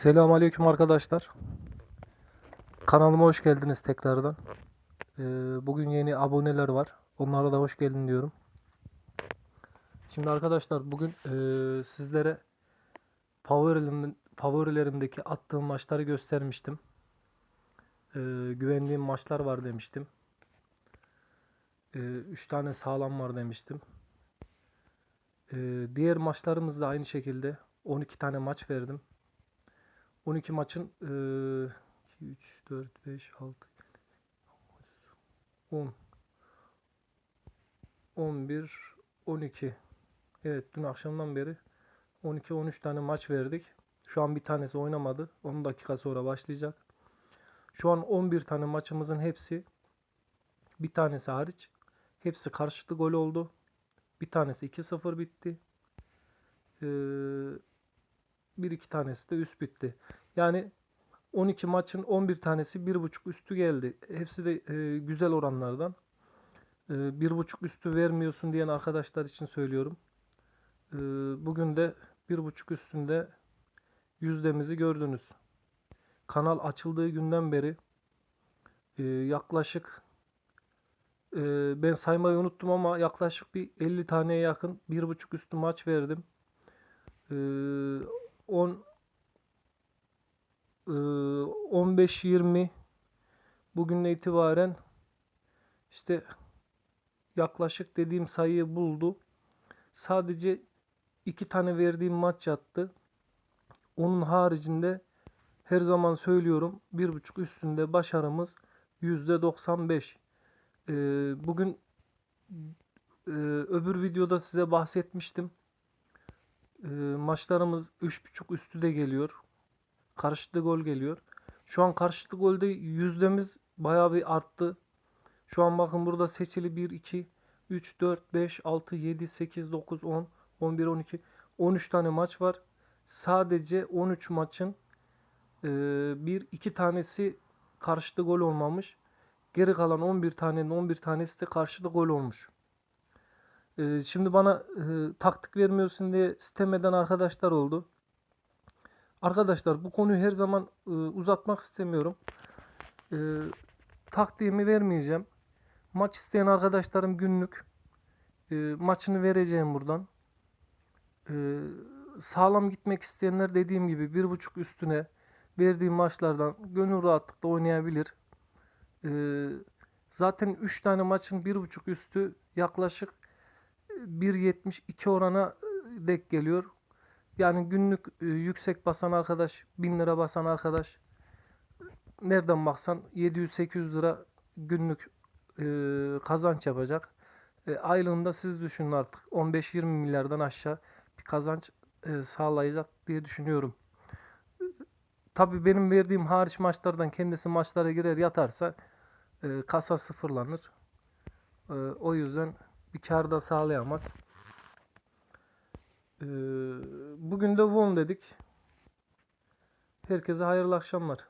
Selamünaleyküm arkadaşlar. Kanalıma hoş geldiniz tekrardan. Ee, bugün yeni aboneler var. Onlara da hoş geldin diyorum. Şimdi arkadaşlar bugün e, sizlere favorilerim, favorilerimdeki attığım maçları göstermiştim. Ee, güvendiğim maçlar var demiştim. 3 tane sağlam var demiştim. Ee, diğer maçlarımız da aynı şekilde 12 tane maç verdim. 12 maçın eee, 2, 3, 4, 5, 6, 10, 11, 12. Evet dün akşamdan beri 12-13 tane maç verdik. Şu an bir tanesi oynamadı. 10 dakika sonra başlayacak. Şu an 11 tane maçımızın hepsi bir tanesi hariç hepsi karşılıklı gol oldu. Bir tanesi 2-0 bitti. Eee bir iki tanesi de üst bitti. Yani 12 maçın 11 tanesi 1.5 üstü geldi. Hepsi de e, güzel oranlardan. E, 1.5 üstü vermiyorsun diyen arkadaşlar için söylüyorum. E, bugün de 1.5 üstünde yüzdemizi gördünüz. Kanal açıldığı günden beri e, yaklaşık e, ben saymayı unuttum ama yaklaşık bir 50 taneye yakın 1.5 üstü maç verdim. E, 10 e, 15-20 bugünle itibaren işte yaklaşık dediğim sayıyı buldu. Sadece iki tane verdiğim maç yattı. Onun haricinde her zaman söylüyorum bir buçuk üstünde başarımız yüzde 95. Ee, bugün e, öbür videoda size bahsetmiştim. Maçlarımız 3.5 üstü de geliyor. Karşılıklı gol geliyor. Şu an karşılıklı golde yüzdemiz bayağı bir arttı. Şu an bakın burada seçili 1, 2, 3, 4, 5, 6, 7, 8, 9, 10, 11, 12, 13 tane maç var. Sadece 13 maçın e, bir iki tanesi karşılıklı gol olmamış. Geri kalan 11 tanenin 11 tanesi de karşılıklı gol olmuş. E, şimdi bana e, taktik vermiyorsun diye sitem eden arkadaşlar oldu. Arkadaşlar bu konuyu her zaman e, uzatmak istemiyorum. E, taktiğimi vermeyeceğim. Maç isteyen arkadaşlarım günlük e, maçını vereceğim buradan. E, sağlam gitmek isteyenler dediğim gibi bir buçuk üstüne verdiğim maçlardan gönül rahatlıkla oynayabilir. E, zaten 3 tane maçın bir buçuk üstü yaklaşık 1.72 orana e, denk geliyor. Yani günlük e, yüksek basan arkadaş, 1000 lira basan arkadaş nereden baksan 700-800 lira günlük e, kazanç yapacak. Aylığında siz düşünün artık 15-20 milyardan aşağı bir kazanç sağlayacak diye düşünüyorum. Tabii benim verdiğim hariç maçlardan kendisi maçlara girer yatarsa kasa sıfırlanır. O yüzden bir kar da sağlayamaz. Ee, bugün de Von dedik. Herkese hayırlı akşamlar.